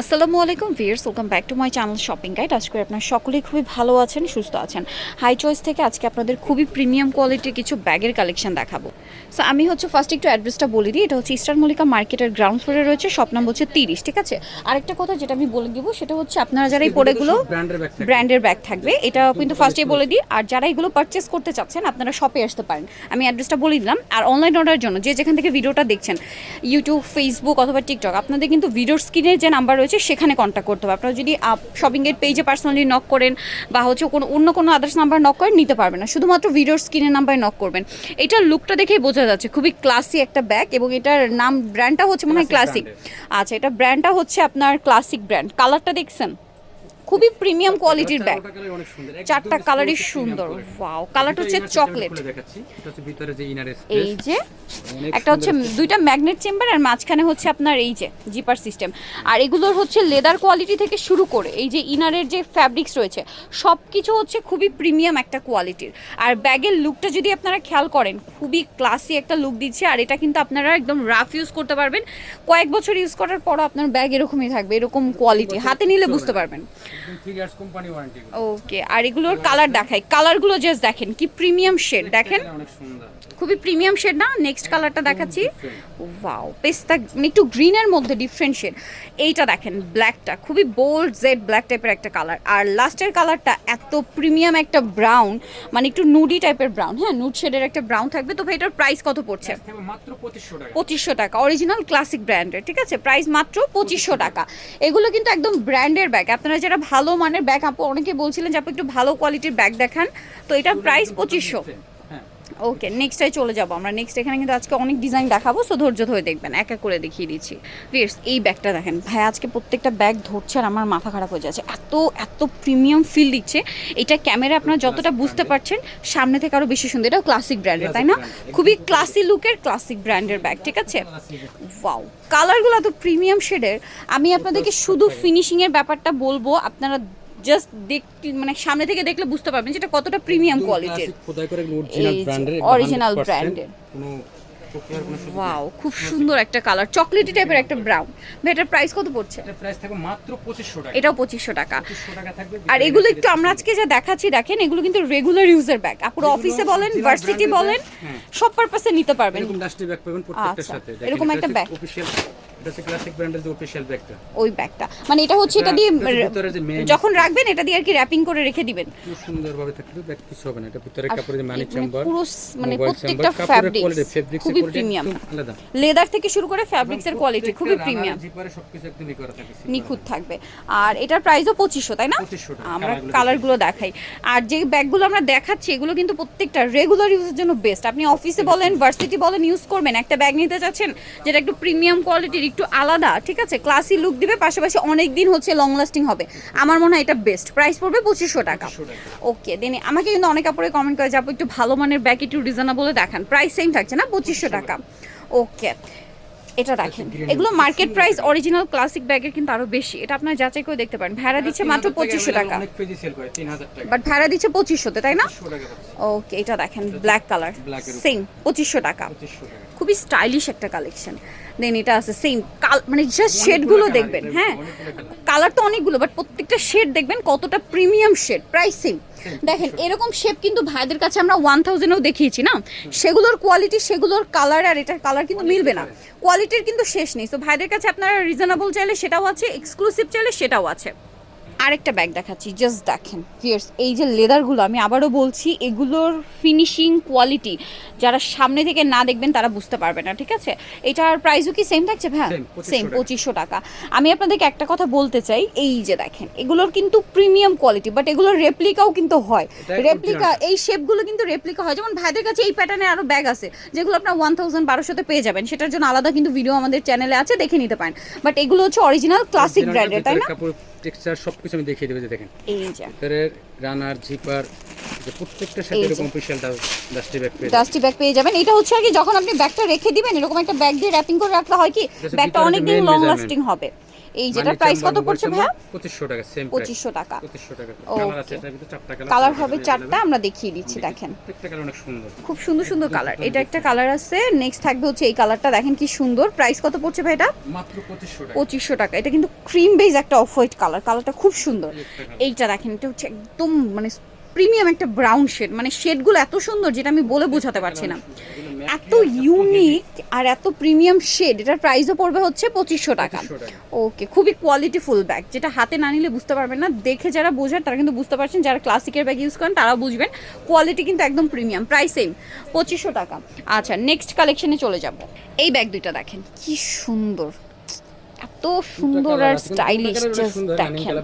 আসসালামু আলাইকুম viewers welcome back to my channel shopping guide. আজকে আপনারা সকলেই খুবই ভালো আছেন সুস্থ আছেন। হাই চয়েস থেকে আজকে আপনাদের খুবই প্রিমিয়াম কোয়ালিটির কিছু ব্যাগের কালেকশন দেখাবো। সো আমি হচ্ছে ফার্স্ট একটু অ্যাড্রেসটা বলে দিই। এটা হচ্ছে ইস্টার মল্লিকা মার্কেটের গ্রাউন্ড ফ্লোরে রয়েছে শপ নাম হচ্ছে তিরিশ ঠিক আছে? আরেকটা কথা যেটা আমি বলে দিব সেটা হচ্ছে আপনারা যারা এই পড়েগুলো ব্র্যান্ডের ব্যাগ থাকে ব্র্যান্ডের ব্যাগ থাকবে। এটা কিন্তু ফার্স্টে বলে দিই। আর যারা এগুলো পারচেস করতে চাচ্ছেন আপনারা শপে আসতে পারেন। আমি অ্যাড্রেসটা বলে দিলাম। আর অনলাইন অর্ডারের জন্য যে যেখান থেকে ভিডিওটা দেখছেন ইউটিউব ফেসবুক অথবা টিকটক আপনাদের কিন্তু ভিডিওর স্ক্রিনের যে নাম্বার রয়েছে সেখানে কন্ট্যাক্ট করতে হবে। আপনারা যদি শপিংয়ের পেজে পার্সোনালি নক করেন বা হচ্ছে কোনো অন্য কোনো আদার্স নাম্বার নক করেন নিতে পারবেন না। শুধুমাত্র ভিডিওর স্ক্রিনের নাম্বারে নক করবেন। এটার লুকটা দেখেই বোঝা যাচ্ছে খুবই ক্লাসি একটা ব্যাগ এবং এটার নাম ব্র্যান্ডটা হচ্ছে মনে হয় ক্লাসিক আচ্ছা এটা ব্র্যান্ডটা হচ্ছে আপনার ক্লাসিক ব্র্যান্ড কালারটা দেখছেন? খুবই প্রিমিয়াম কোয়ালিটির ব্যাগ চারটা কালারই সুন্দর। ওয়াও কালারটা হচ্ছে চকলেট এই যে একটা হচ্ছে দুইটা ম্যাগনেট চেম্বার আর মাঝখানে হচ্ছে আপনার এই যে জিপার সিস্টেম আর এগুলোর হচ্ছে লেদার কোয়ালিটি থেকে শুরু করে এই যে ইনারের যে ফ্যাব্রিক্স রয়েছে সব কিছু হচ্ছে খুবই প্রিমিয়াম একটা কোয়ালিটির আর ব্যাগের লুকটা যদি আপনারা খেয়াল করেন খুবই ক্লাসি একটা লুক দিচ্ছে। আর এটা কিন্তু আপনারা একদম রাফ ইউজ করতে পারবেন। কয়েক বছর ইউজ করার পরও আপনার ব্যাগ এরকমই থাকবে এরকম কোয়ালিটি হাতে নিলে বুঝতে পারবেন। একদম 3 ইয়ার্স কোম্পানি ওয়ারেন্টি ওকে আর এগুলোর কালার দেখাই। কালারগুলো জাস্ট দেখেন কি প্রিমিয়াম শেড দেখেন? অনেক সুন্দর। খুবই প্রিমিয়াম শেড না? নেক্সট কালারটা দেখাচ্ছি। ওয়াও পেস্তা মানে একটু গ্রিনের মধ্যে ডিফারেন্ট শেড এইটা দেখেন ব্ল্যাকটা খুবই বোল্ড জেড ব্ল্যাক টাইপের একটা কালার আর লাস্টের কালারটা এত প্রিমিয়াম একটা ব্রাউন মানে একটু নুডি টাইপের ব্রাউন হ্যাঁ নুড শেডের একটা ব্রাউন থাকবে। তো এটার প্রাইস কত পড়ছে? মাত্র 2500 টাকা। পঁচিশশো টাকা। অরিজিনাল ক্লাসিক ব্র্যান্ডের ঠিক আছে? প্রাইস মাত্র পঁচিশশো টাকা। এগুলো কিন্তু একদম ব্র্যান্ডের ব্যাগ আপনারা যারা ভালো মানের ব্যাগ আপু অনেকে বলছিলেন যে আপনি একটু ভালো কোয়ালিটির ব্যাগ দেখান। তো এটার প্রাইস পঁচিশশো। ওকে নেক্সটে চলে যাব আমরা। নেক্সট এখানে কিন্তু আজকে অনেক ডিজাইন দেখাবো সো ধৈর্য ধরে দেখবেন এক এক করে দেখিয়ে দিচ্ছি। ভিয়ার্স এই ব্যাগটা দেখেন। ভাই আজকে প্রত্যেকটা ব্যাগ ধরছে আর আমার মাথা খারাপ হয়ে যাচ্ছে। এত এত প্রিমিয়াম ফিল দিচ্ছে। এটা ক্যামেরা আপনারা যতটা বুঝতে পারছেন সামনে থেকে আরও বেশি সুন্দর। এটাও ক্লাসিক ব্র্যান্ডের তাই না? খুবই ক্লাসি লুকের ক্লাসিক ব্র্যান্ডের ব্যাগ ঠিক আছে? ওয়াও কালারগুলো এত প্রিমিয়াম শেডের আমি আপনাদেরকে শুধু ফিনিশিংয়ের ব্যাপারটা বলব আপনারা জাস্ট দেখ মানে সামনে থেকে দেখলে বুঝতে পারবেন যেটা কতটা প্রিমিয়াম কোয়ালিটির অরিজিনাল ব্র্যান্ডের ওয়াও খুব সুন্দর একটা কালার চকলেটি টাইপের একটা ব্রাউন এটার প্রাইস কত পড়ছে? প্রাইস থাকবে মাত্র 2500 টাকা। এটাও পঁচিশশো টাকা। 2500 টাকা আর এগুলো একটু আমরা আজকে যা দেখাচ্ছি দেখেন এগুলো কিন্তু রেগুলার ইউজার ব্যাগ আপুরো যেগুলো অফিসে বলেন ভার্সিটি বলেন হ্যাঁ। সব পারপাসে নিতে পারবেন। এরকম ডাস্টি ব্যাগ পাবেন প্রত্যেকটার আচ্ছা, সাথে। এরকম একটা। অফিশিয়াল এটা হচ্ছে ক্লাসিক ব্র্যান্ডের যে অফিশিয়াল ব্যাগটা ওই ব্যাগটা মানে এটা হচ্ছে এটা দিয়ে যখন রাখবেন এটা দিয়ে আর কি র্যাপিং করে রেখে দিবেন। খুব সুন্দরভাবে থাকলে ব্যাগ কিছু হবে না। এটা ভিতরে আর কাপড়ে যে মানি চেম্বার পুরো মানে প্রত্যেকটা ফ্যাব্রিক্স খুবই প্রিমিয়াম লেদার থেকে শুরু করে ফ্যাব্রিক্স এর কোয়ালিটি খুবই প্রিমিয়াম জিপারে সবকিছু একদম ই করা থাকে নিখুঁত থাকবে। আর এটার প্রাইসও পঁচিশশো তাই না? 2500 আমরা কালারগুলো দেখাই। আর যে ব্যাগগুলো আমরা দেখাচ্ছি এগুলো কিন্তু প্রত্যেকটা রেগুলার ইউজের জন্য বেস্ট আপনি অফিসে বলেন ভার্সিটি বলেন ইউজ করবেন। একটা ব্যাগ নিতে চাচ্ছেন যেটা একটু প্রিমিয়াম কোয়ালিটির একটু আলাদা ঠিক আছে? ক্লাসি লুক দিবে পাশাপাশি অনেক দিন হচ্ছে লং লাস্টিং হবে। আমার মনে হয় এটা বেস্ট প্রাইস পড়বে পঁচিশশো টাকা। ওকে দেন আমাকে কিন্তু অনেক কাপড়ে কমেন্ট করে যাব একটু ভালো মানের ব্যাগ একটু রিজনেবল দেখান। প্রাইস সেম থাকছে না? পঁচিশশো টাকা। ওকে এটা দেখেন এগুলো মার্কেট প্রাইস অরিজিনাল ক্লাসিক ব্যাগের কিন্তু আরও বেশি। এটা আপনার যাচাই করে দেখতে পারেন। ভাড়া দিচ্ছে মাত্র পঁচিশশো টাকা। অনেক পেজি সেল করে 3000 টাকা। বাট ভাড়া দিচ্ছে পঁচিশশোতে তাই না? 2500 টাকা পাচ্ছি, ওকে এটা দেখেন ব্ল্যাক কালার। সেম পঁচিশশো টাকা। খুবই স্টাইলিশ একটা কালেকশন দেন এটা আছে সেম কাল মানে জাস্ট শেডগুলো দেখবেন হ্যাঁ? কালার তো অনেকগুলো বাট প্রত্যেকটা শেড দেখবেন কতটা প্রিমিয়াম শেড প্রাইস সেম দেখেন এরকম শেপ কিন্তু ভাইদের কাছে আমরা ওয়ান থাউজেন্ডও দেখিয়েছি না? সেগুলোর কোয়ালিটি সেগুলোর কালার আর এটার কালার কিন্তু মিলবে না। কোয়ালিটির কিন্তু শেষ নেই। তো ভাইদের কাছে আপনারা রিজনেবল চাইলে সেটাও আছে এক্সক্লুসিভ চাইলে সেটাও আছে। আরেকটা ব্যাগ দেখাচ্ছি জাস্ট দেখেন। ফিয়ার্স এই যে লেদারগুলো আমি আবারও বলছি এগুলোর ফিনিশিং কোয়ালিটি যারা সামনে থেকে না দেখবেন তারা বুঝতে পারবে না ঠিক আছে? এটার প্রাইসও কি সেম থাকছে 2500 সেম পঁচিশশো টাকা। আমি আপনাদেরকে একটা কথা বলতে চাই এই যে দেখেন এগুলোর কিন্তু প্রিমিয়াম কোয়ালিটি বাট এগুলোর রেপ্লিকাও কিন্তু হয়। রেপ্লিকা এই শেপগুলো কিন্তু রেপ্লিকা হয়। যেমন ভাইদের কাছে এই প্যাটার্নের আরও ব্যাগ আছে যেগুলো আপনার ওয়ান থাউজেন্ড বারোশোতে পেয়ে যাবেন। সেটার জন্য আলাদা কিন্তু ভিডিও আমাদের চ্যানেলে আছে দেখে নিতে পারেন। বাট এগুলো হচ্ছে অরিজিনাল ক্লাসিক ব্র্যান্ডের তাই না? টেক্সচার সবকিছু আমি দেখিয়ে দেবো যে দেখেন। এই যে। ভিতরে রানার জিপার যে প্রত্যেকটা সাথে এরকম অফিশিয়াল ডাস্টি ব্যাগ পেয়ে ডাস্টি ব্যাগ পেয়ে যাবেন। এটা হচ্ছে আর কি যখন আপনি ব্যাগটা রেখে দিবেন এরকম একটা ব্যাগ দিয়ে র্যাপিং করে রাখলে হয় কি? ব্যাগটা অনেক দিন লং লাস্টিং হবে। এই যেটা প্রাইস কত পড়ছে ভাইয়া? পঁচিশশো টাকা সেম পঁচিশশো টাকা। পঁচিশশো টাকা। কালার আছে এটার ভিতরে চারটা কালার কালার হবে চারটা আমরা দেখিয়ে দিচ্ছি দেখেন। প্রত্যেকটা কালার অনেক সুন্দর। খুব সুন্দর সুন্দর কালার এটা একটা কালার আছে নেক্সট থাকবে হচ্ছে এই কালারটা দেখেন কি সুন্দর। প্রাইস কত পড়ছে ভাই এটা? মাত্র পঁচিশশো টাকা। পঁচিশশো টাকা। এটা কিন্তু ক্রিম বেজ একটা অফ হোয়াইট কালার কালারটা খুব সুন্দর। এইটা দেখেন এটা হচ্ছে একদম মানে প্রিমিয়াম একটা ব্রাউন শেড মানে শেডগুলো এত সুন্দর যেটা আমি বলে বোঝাতে পারছি না। এত ইউনিক আর এত প্রিমিয়াম শেড এটার প্রাইসও পড়বে হচ্ছে পঁচিশশো টাকা। ওকে খুবই কোয়ালিটি ফুল ব্যাগ যেটা হাতে না নিলে বুঝতে পারবেন না। দেখে যারা বোঝার তারা কিন্তু বুঝতে পারছেন যারা ক্লাসিকের ব্যাগ ইউজ করেন তারা বুঝবেন। কোয়ালিটি কিন্তু একদম প্রিমিয়াম প্রাইস সেম পঁচিশশো টাকা। আচ্ছা নেক্সট কালেকশনে চলে যাব। এই ব্যাগ দুইটা দেখেন কি সুন্দর। এত সুন্দর আর স্টাইলিশ জাস্ট দেখেন।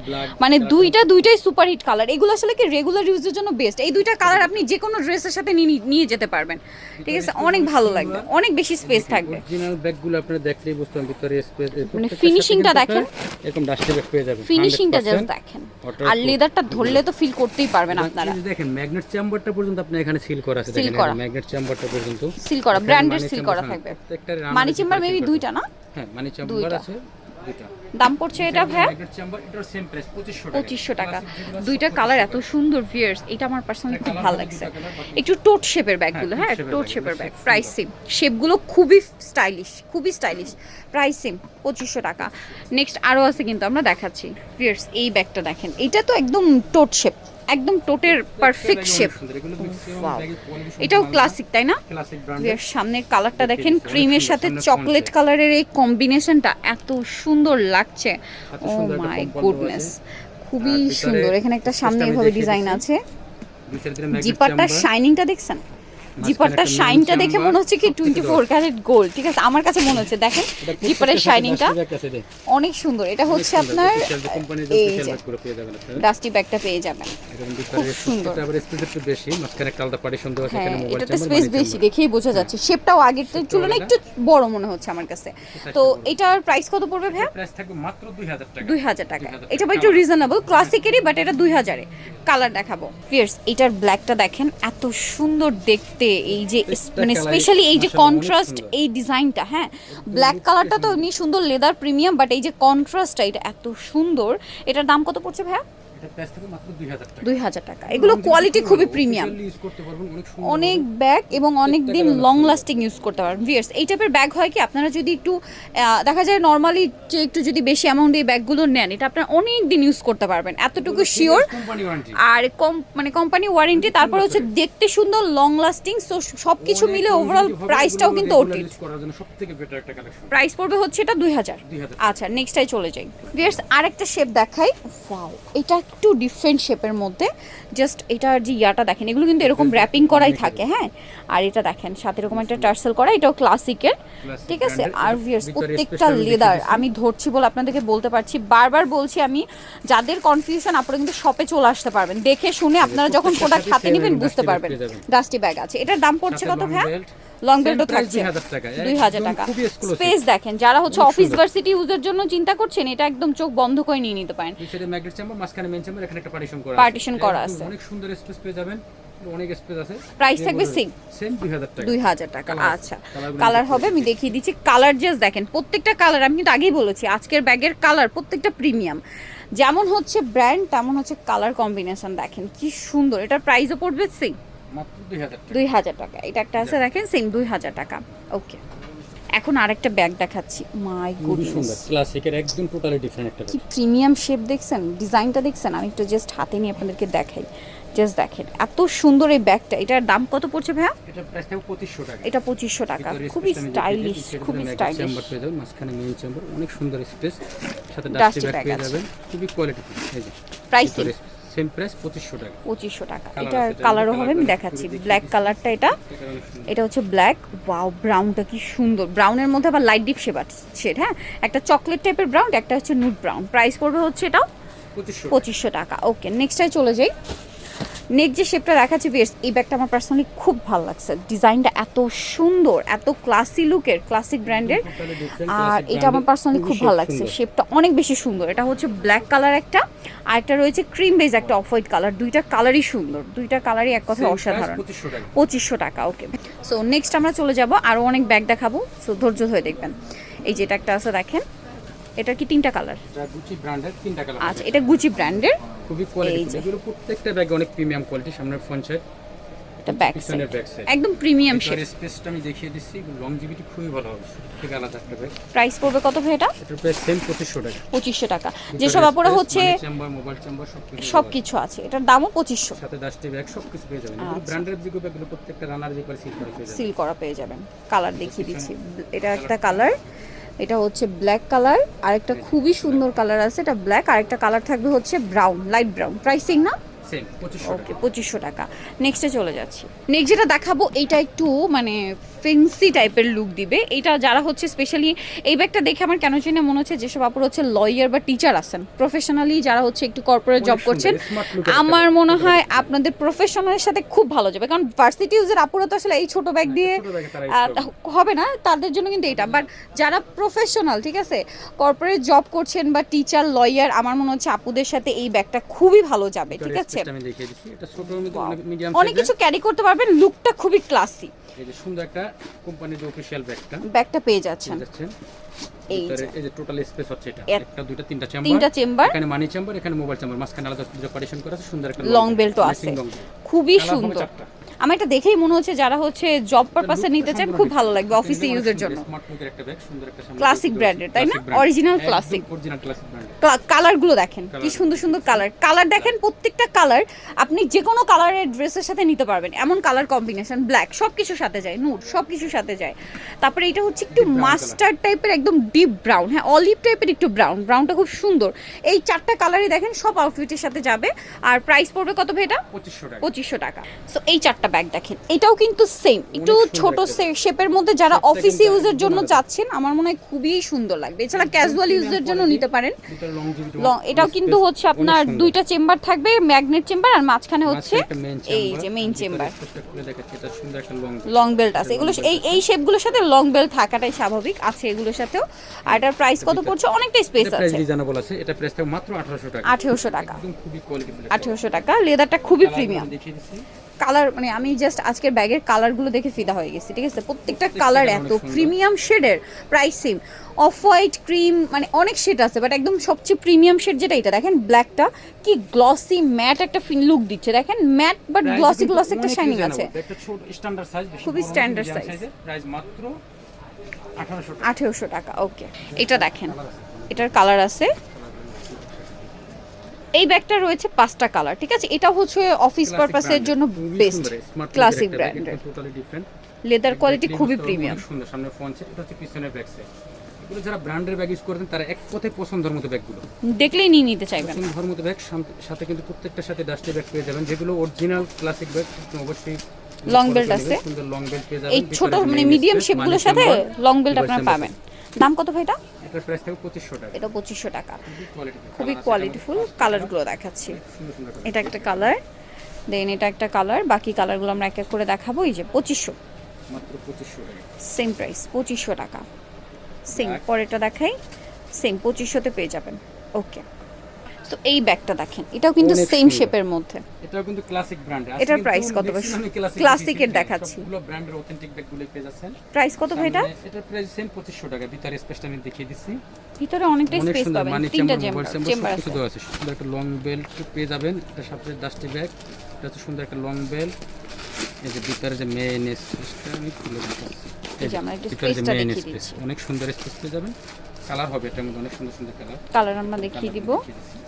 মানে দুইটা দুইটাই সুপার হিট কালার এগুলো আসলে কি রেগুলার ইউজের জন্য বেস্ট এই দুইটা কালার আপনি যে কোনো ড্রেসের সাথে নিয়ে যেতে পারবেন। ঠিক আছে? অনেক ভালো লাগবে। অনেক বেশি স্পেস থাকবে। অরিজিনাল ব্যাগগুলো আপনারা দেখলেই বুঝতে পারবেন ভিতরে স্পেস মানে finishing-টা দেখেন। এরকম ডাস্টি ব্যাগ পেয়ে যাবেন ফিনিশিংটা 100% জাস্ট দেখেন আর লেদারটা ধরলে তো ফিল করতেই পারবেন আপনারা। দেখেন ম্যাগনেট চেম্বারটা পর্যন্ত আপনি এখানে সিল করা আছে দেখেন। ম্যাগনেট চেম্বারটা পর্যন্ত। সিল করা। money সিল করা থাকবে। মানি চেম্বার মেবি দুইটা না? হ্যাঁ মানি চেম্বার আছে। দাম পড়ছে এটা ভাইয়া? ম্যাগনেট চেম্বার এটার সেম প্রাইস 2500 টাকা। পঁচিশশো টাকা। দুইটা কালার এত সুন্দর ভিয়ার্স এটা আমার পার্সোনালি খুব colour ভালো লাগছে। একটু টোট শেপের ব্যাগগুলো হ্যাঁ, হ্যাঁ টোট শেপের ব্যাগ প্রাইস সেম শেপগুলো খুবই স্টাইলিশ খুবই স্টাইলিশ প্রাইস সেম পঁচিশশো টাকা। নেক্সট আরও আছে কিন্তু আমরা দেখাচ্ছি। ভিয়ার্স এই ব্যাগটা দেখেন। এটা তো একদম টোট শেপ একদম টোটের পারফেক্ট শেপ এটাও ক্লাসিক তাই না? সামনের কালারটা দেখেন ক্রিমের সাথে চকলেট কালারের এই কম্বিনেশনটা এত সুন্দর লাগছে। ও মাই গুডনেস খুবই সুন্দর। এখানে একটা সামনে এভাবে ডিজাইন আছে। chamber, শাইনিংটা দেখছেন? জিপারটার শাইনটা দেখে মনে হচ্ছে কি টোয়েন্টি ফোর। ক্যারেট গোল্ড ঠিক আছে? আমার কাছে মনে হচ্ছে দেখেন জিপারের শাইনিংটা। অনেক সুন্দর। এটা হচ্ছে আপনার এই যে। ডাস্টি ব্যাগটা পেয়ে যাবেন। খুব সুন্দর। হ্যাঁ এটাতে স্পেস বেশি দেখেই বোঝা যাচ্ছে। শেপটাও আগের তুলনায় একটু বড় মনে হচ্ছে আমার কাছে। তো এটার প্রাইস কত পড়বে ভাইয়া? Price থাকবে মাত্র 2000 টাকা। দুই হাজার টাকা। এটা একটু রিজনেবল ক্লাসিকেরই বাট এটা দুই হাজারে। কালার দেখাবো। ফিয়ার্স এটার ব্ল্যাকটা দেখেন এত সুন্দর দেখতে এই যে মানে স্পেশালি এই যে কন্ট্রাস্ট এই ডিজাইনটা হ্যাঁ? ব্ল্যাক কালারটা তো এমনি সুন্দর লেদার প্রিমিয়াম বাট এই যে কন্ট্রাস্টটা এটা এত সুন্দর। এটার দাম কত পড়ছে ভাইয়া? এটা price থাকবে মাত্র 2000 টাকা। দুই হাজার টাকা। এগুলো কোয়ালিটি খুবই প্রিমিয়াম অনেক ব্যাগ এবং অনেক দিন লং লাস্টিং ইউজ করতে পারবেন। ভিয়ার্স এই টাইপের ব্যাগ হয় কি? আপনারা যদি একটু দেখা যায় নর্মালি যে একটু যদি বেশি অ্যামাউন্ট এই ব্যাগগুলো নেন এটা আপনারা অনেক দিন ইউজ করতে পারবেন। এতটুকু শিওর। আর কম মানে কোম্পানি ওয়ারেন্টি তারপর হচ্ছে দেখতে সুন্দর লং লাস্টিং সো সব কিছু মিলে ওভারঅল প্রাইসটাও কিন্তু collection। প্রাইস পড়বে হচ্ছে এটা দুই হাজার। আচ্ছা নেক্সটাই চলে যাই। ভিয়ার্স আরেকটা শেপ দেখাই। ওয়াও এটা একটু ডিফারেন্ট শেপের মধ্যে। জাস্ট এটার যে ইয়াটা দেখেন এগুলো কিন্তু এরকম র্যাপিং করাই থাকে হ্যাঁ? আর এটা দেখেন সাথে এরকম একটা টার্সেল করা এটাও ক্লাসিকের ঠিক আছে? আর ভিয়ার্স প্রত্যেকটা লেদার আমি ধরছি বলে আপনাদেরকে বলতে পারছি। বারবার বলছি আমি যাদের কনফিউশন আপনারা কিন্তু শপে চলে আসতে পারবেন। দেখে শুনে আপনারা যখন প্রোডাক্ট হাতে নেবেন বুঝতে পারবেন। ডাস্টি ব্যাগ আছে। এটার দাম পড়ছে কত belt, লং বেল্টও থাকছে 2000 টাকা, দুই হাজার একদম টাকা স্পেস দেখেন যারা হচ্ছে অফিস ভার্সিটি ইউজের জন্য চিন্তা করছেন এটা একদম চোখ বন্ধ করে নিয়ে নিতে পারেন মাঝখানে এখানে একটা partition করা আছে। করা আছে। অনেক সুন্দর space পেয়ে যাবেন, অনেক space আছে। Price থাকবে এগুলো- same? same 2000 টাকা। আচ্ছা কালার হবে আমি দেখিয়ে দিচ্ছি কালার জাস্ট দেখেন প্রত্যেকটা কালার আমি কিন্তু আগেই বলেছি আজকের ব্যাগের কালার প্রত্যেকটা প্রিমিয়াম যেমন হচ্ছে ব্র্যান্ড তেমন হচ্ছে কালার কম্বিনেশন দেখেন কি সুন্দর এটার প্রাইসও পড়বে সেম মাত্র 2000 টাকা। দুই হাজার টাকা। এটা একটা আছে দেখেন সেম দুই হাজার টাকা। ওকে এখন আরেকটা ব্যাগ দেখাচ্ছি। মাই গুডনেস সুন্দর, একদম totally different একটা কি প্রিমিয়াম শেপ দেখছেন? ডিজাইনটা দেখছেন? আমি একটু জাস্ট হাতে নিয়ে আপনাদেরকে দেখাই। জাস্ট দেখেন এত সুন্দর এই ব্যাগটা এটার দাম কত পড়ছে ভাইয়া? এটা প্রাইস থাকবে 2500 টাকা। এটা পঁচিশশো টাকা। খুবই স্টাইলিশ খুবই স্টাইলিশ chamber পেয়ে যাবেন, মাঝখানে main chamber, অনেক সুন্দর স্পেস সাথে ডাস্টি ব্যাগ পেয়ে যাবেন। খুবই কোয়ালিটি এই যে প্রাইস সেম প্রাইস 2500 টাকা। পঁচিশশো টাকা। এটা কালারও হবে আমি দেখাচ্ছি। ব্ল্যাক কালারটা এটা এটা। এটা হচ্ছে ব্ল্যাক ওয়াও ব্রাউনটা কি সুন্দর। ব্রাউনের মধ্যে আবার লাইট ডিপ শেড শেড হ্যাঁ? একটা চকলেট টাইপের ব্রাউন একটা হচ্ছে নুট ব্রাউন প্রাইস পড়বে হচ্ছে এটাও 2500 পঁচিশশো টাকা। ওকে নেক্সটটাই চলে যাই। নেক্সট যে শেপটা দেখাচ্ছি বেশ এই ব্যাগটা আমার পার্সোনালি খুব ভালো লাগছে। ডিজাইনটা এত সুন্দর এত ক্লাসি লুকের ক্লাসিক ব্র্যান্ডের আর এটা আমার পার্সোনালি খুব ভালো লাগছে। শেপটা অনেক বেশি সুন্দর। এটা হচ্ছে ব্ল্যাক কালার একটা আর একটা রয়েছে ক্রিম বেজ একটা অফ হোয়াইট কালার দুইটা কালারই সুন্দর। দুইটা কালারই এক কথায় অসাধারণ। পঁচিশশো টাকা। ওকে সো নেক্সট আমরা চলে যাব আরও অনেক ব্যাগ দেখাবো। সো ধৈর্য ধরে দেখবেন। এই যেটা একটা আছে দেখেন। এটা কি তিনটা কালার এটা গুচি ব্র্যান্ডের তিনটা কালার আচ্ছা এটা গুচি ব্র্যান্ডের খুবই কোয়ালিটি এগুলো প্রত্যেকটা ব্যাগ অনেক প্রিমিয়াম কোয়ালিটি সামনের ফ্রন্ট সাইড এটা ব্যাক সাইড একদম প্রিমিয়াম শেড স্পেসটা আমি দেখিয়ে দিচ্ছি লংজিভিটি খুবই ভালো হবে ঠিক আলাদা একটা ব্যাগ প্রাইস পড়বে কত ভাই এটা? এটার প্রাইস সেম পঁচিশশো টাকা। পঁচিশশো টাকা। যেসব আপুরা হচ্ছে চেম্বার মোবাইল চেম্বার সব কিছু সব কিছু আছে। এটার দামও পঁচিশশো। সাথে ডাস্টি ব্যাগ সব কিছু পেয়ে যাবেন। এগুলো। ব্র্যান্ডের যেগুলো ব্যাগগুলো প্রত্যেকটা রানার যে করে সিল করে পেয়ে যাবেন। সিল করা পেয়ে যাবেন। কালার দেখিয়ে দিচ্ছি। এটা একটা কালার এটা হচ্ছে ব্ল্যাক কালার আর একটা খুবই সুন্দর কালার আছে, এটা ব্ল্যাক আর একটা কালার থাকবে হচ্ছে ব্রাউন লাইট ব্রাউন প্রাইসিং না? সেম পঁচিশশো ওকে পঁচিশশো টাকা। নেক্সটে চলে যাচ্ছি। নেক্সট যেটা দেখাবো এইটা একটু মানে ফেন্সি টাইপের লুক দিবে। এটা যারা হচ্ছে স্পেশালি এই ব্যাগটা দেখে আমার কেন জানি মনে হচ্ছে যেসব আপুর হচ্ছে লয়ার বা টিচার আছেন। প্রফেশনালি যারা হচ্ছে একটু কর্পোরেট জব করছেন আমার মনে হয় আপনাদের প্রফেশনালের সাথে খুব ভালো যাবে। কারণ ভার্সিটি ইউজের আপুরা তো আসলে এই ছোট ব্যাগ দিয়ে। হবে না তাদের জন্য কিন্তু এটা। বাট যারা প্রফেশনাল ঠিক আছে কর্পোরেট জব করছেন বা টিচার লয়ার আমার মনে হচ্ছে আপুদের সাথে এই ব্যাগটা খুবই ভালো যাবে ঠিক এটার আছে। আমি দেখিয়ে দিচ্ছি। এটা ছোট মধ্যে অনেক মিডিয়াম অনেক কিছু ক্যারি করতে পারবেন লুকটা খুবই ক্লাসি এই যে সুন্দর একটা কোম্পানির অফিশিয়াল ব্যাগটা ব্যাগটা পেয়ে যাচ্ছেন। এই যে। টোটাল স্পেস হচ্ছে এটা। একটা দুইটা তিনটা চেম্বার তিনটা চেম্বার এখানে মানি চেম্বার এখানে মোবাইল চেম্বার মাঝখানে আলাদা দুটো পার্টিশন করা আছে সুন্দর একটা লং বেল্টও আছে। খুবই সুন্দর। আমার এটা দেখেই মনে হচ্ছে যারা হচ্ছে জব পারপাসে নিতে চান খুব ভালো লাগবে অফিসে ইউজের জন্য। ক্লাসিক এর, তাই না? অরিজিনাল ক্লাসিক কালারগুলো দেখেন কি সুন্দর সুন্দর কালার কালার দেখেন প্রত্যেকটা কালার আপনি যে কোনো কালারের ড্রেসের সাথে নিতে পারবেন। এমন কালার কম্বিনেশন ব্ল্যাক সব কিছুর সাথে যায় নুট সব কিছুর সাথে যায়। তারপরে এটা হচ্ছে একটু মাস্টার্ড টাইপের একদম ডিপ ব্রাউন হ্যাঁ অলিভ টাইপের একটু ব্রাউন ব্রাউনটা খুব সুন্দর। এই চারটা কালারই দেখেন সব আউটফিটের সাথে যাবে। আর প্রাইস পড়বে কত ভাই এটা? পঁচিশশো টাকা। পঁচিশশো টাকা। সো এই চারটা ব্যাগ দেখেন। এটাও কিন্তু সেম একটু ছোট একটা শেপের মধ্যে যারা অফিস ইউজের জন্য। চাচ্ছেন আমার মনে হয় খুবই সুন্দর লাগবে। এছাড়া ক্যাজুয়াল ইউজের জন্য নিতে পারেন। এটাও কিন্তু হচ্ছে আপনার দুইটা চেম্বার থাকবে ম্যাগনেট চেম্বার আর মাঝখানে হচ্ছে একটা এই যে মেইন চেম্বার একটা। লং বেল্ট আছে। এগুলো এই এই শেপগুলোর সাথে লং বেল্ট থাকাটাই স্বাভাবিক। আছে এগুলোর সাথেও। আর এটার প্রাইস কত পড়ছে? অনেকটা স্পেস আছে। reasonable আছে, এটা থাকবে মাত্র 1800 টাকা। আঠেরোশো টাকা। একদম খুবই একটা আঠেরোশো টাকা। লেদারটা খুবই প্রিমিয়াম দেখিয়ে দিচ্ছি। কালার মানে আমি জাস্ট আজকের ব্যাগের কালারগুলো দেখে ফিদা হয়ে গেছি ঠিক আছে? প্রত্যেকটা কালার এত। প্রিমিয়াম শেডের price same off white cream মানে অনেক শেড আছে বাট একদম সবচেয়ে প্রিমিয়াম শেড যেটা এটা দেখেন ব্ল্যাকটা কি গ্লসি ম্যাট একটা লুক দিচ্ছে দেখেন ম্যাট বাট গ্লসি গ্লসি একটা শাইনিং আছে। খুবই এর, price মাত্র 1800 টাকা। আঠেরোশো টাকা ওকে এটা দেখেন এটার কালার আছে। এই ব্যাগটা রয়েছে পাঁচটা কালার ঠিক আছে? এটা হচ্ছে অফিস পারপাসের জন্য বেস্ট ক্লাসিক ব্র্যান্ডের। লেদার কোয়ালিটি খুবই প্রিমিয়াম সুন্দর সামনে ফ্রন্ট সেট এটা হচ্ছে পিছনের ব্যাক সাইড এগুলো যারা ব্র্যান্ডের ব্যাগ ইউজ করতেন তারা এক কথায় পছন্দের মতো ব্যাগগুলো। দেখলেই নিয়ে নিতে চাইবেন। পছন্দের মতো ব্যাগ সাথে কিন্তু প্রত্যেকটার সাথে ডাস্টি ব্যাগ পেয়ে যাবেন যেগুলো অরিজিনাল ক্লাসিক ব্যাগ অবশ্যই belt করে আছে। সুন্দর লং বেল্ট পেয়ে যাবেন এই ছোট মানে মিডিয়াম শেপগুলোর সাথে লং বেল্ট আপনারা পাবেন। দাম কত ভাই এটা? এটার প্রাইস থাকবে পঁচিশশো টাকা। এটা পঁচিশশো টাকা। খুবই কোয়ালিটি খুবই কোয়ালিটিফুল কালারগুলো দেখাচ্ছি। এটা একটা কালার দেন এটা একটা কালার বাকি কালারগুলো আমরা এক এক করে দেখাবো। এই যে পঁচিশশো। মাত্র পঁচিশশো টাকা। সেম প্রাইস পঁচিশশো টাকা। সেম পরেরটা দেখাই। সেম পঁচিশশোতে পেয়ে যাবেন। ওকে তো এই ব্যাগটা দেখেন এটাও কিন্তু সেম সুন্দর। শেপের মধ্যে। এটাও কিন্তু ক্লাসিক ব্র্যান্ড এটার price কত এর দেখাচ্ছি। সবগুলো ব্র্যান্ডের অথেন্টিক ব্যাগগুলো পেয়ে যাচ্ছেন। প্রাইস কত ভাই এটা? এটার প্রাইস সেম পঁচিশশো টাকা ভিতরে স্পেসটা আমি দেখিয়ে দিচ্ছি। ভিতরে অনেকটাই অনেক স্পেস পাবেন তিনটা চেম্বার চেম্বার সব কিছু আছে দেওয়া আছে। সুন্দর একটা লং বেল্ট পেয়ে যাবেন এটা সাথে ডাস্টি ব্যাগ এটা সুন্দর একটা লং বেল্ট এই যে ভিতরে যে মেইন স্পেসটা আমি খুলে দিচ্ছি এই যে আমরা একটু ভিতরে যে space টা মেইন দেখিয়ে দিচ্ছি। অনেক সুন্দর স্পেস পেয়ে যাবেন। কালার হবে এটার অনেক সুন্দর সুন্দর কালার কালার আমরা দেখিয়ে দিব।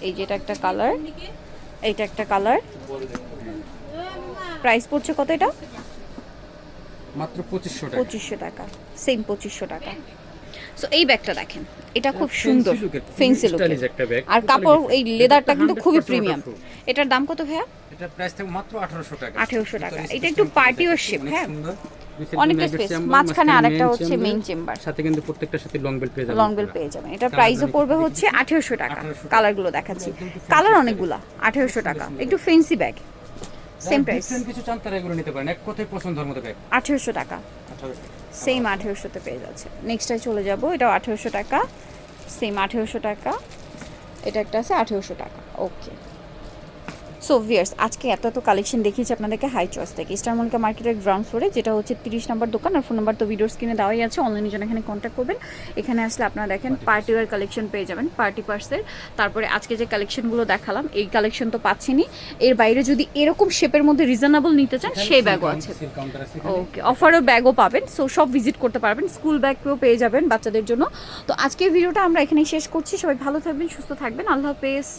এই যে এটা একটা কালার এইটা একটা কালার প্রাইস পড়ছে কত এটা? মাত্র পঁচিশশো টাকা। পঁচিশশো টাকা। সেম পঁচিশশো টাকা। সো এই ব্যাগটা দেখেন। এটা খুব সুন্দর। ফেন্সি লুকের আর কাপড় এই লেদারটা কিন্তু খুবই প্রিমিয়াম এটার দাম কত ভাইয়া? এটার প্রাইস মাত্র 1800 টাকা। 1800 টাকা। এটা একটু shape, সুন্দর, হ্যাঁ? অনেকটা স্পেস মাঝখানে আরেকটা হচ্ছে মেইন চেম্বার সাথে কিন্তু প্রত্যেকটার সাথে লং বেল্ট পেয়ে যাবেন লং বেল পেয়ে যাবেন। এটা প্রাইসও পড়বে হচ্ছে আঠেরোশো টাকা। 1800 টাকা। কালারগুলো দেখাচ্ছি। কালার অনেকগুলা আঠেরোশো টাকা। একটু ফেন্সি ব্যাগ সেম প্রাইস কিছু চান তারা এগুলো নিতে পারেন। এক কথায় পছন্দের মতো ব্যাগ আঠেরোশো টাকা। 1800 সেম আঠেরোশোতে পেয়ে যাচ্ছে। নেক্সটটায় চলে যাব। এটাও আঠেরোশো টাকা। সেম আঠেরোশো টাকা। এটা একটা আছে আঠেরোশো টাকা। ওকে সো ভিয়ার্স আজকে এত এত কালেকশন দেখিয়েছি আপনাদেরকে হাই চয়েস থেকে। স্টার মল্লিকা মার্কেটের গ্রাউন্ড ফ্লোরে যেটা হচ্ছে তিরিশ নম্বর দোকান আর ফোন নাম্বার তো ভিডিওর স্ক্রিনে দেওয়াই আছে। অনলাইনে জন্য এখানে কন্ট্যাক্ট করবেন। এখানে আসলে আপনারা দেখেন পার্টি ওয়ার কালেকশন পেয়ে যাবেন পার্টি পার্সের তারপরে আজকে যে কালেকশনগুলো দেখালাম এই কালেকশন তো পাচ্ছেনই। এর বাইরে যদি এরকম শেপের মধ্যে রিজনেবল নিতে চান সেই ব্যাগও আছে। ওকে অফারও ব্যাগও পাবেন। সো সব ভিজিট করতে পারবেন। স্কুল ব্যাগও পেয়ে যাবেন বাচ্চাদের জন্য। তো আজকের ভিডিওটা আমরা এখানেই শেষ করছি। সবাই ভালো থাকবেন সুস্থ থাকবেন। আল্লাহ হাফেজ।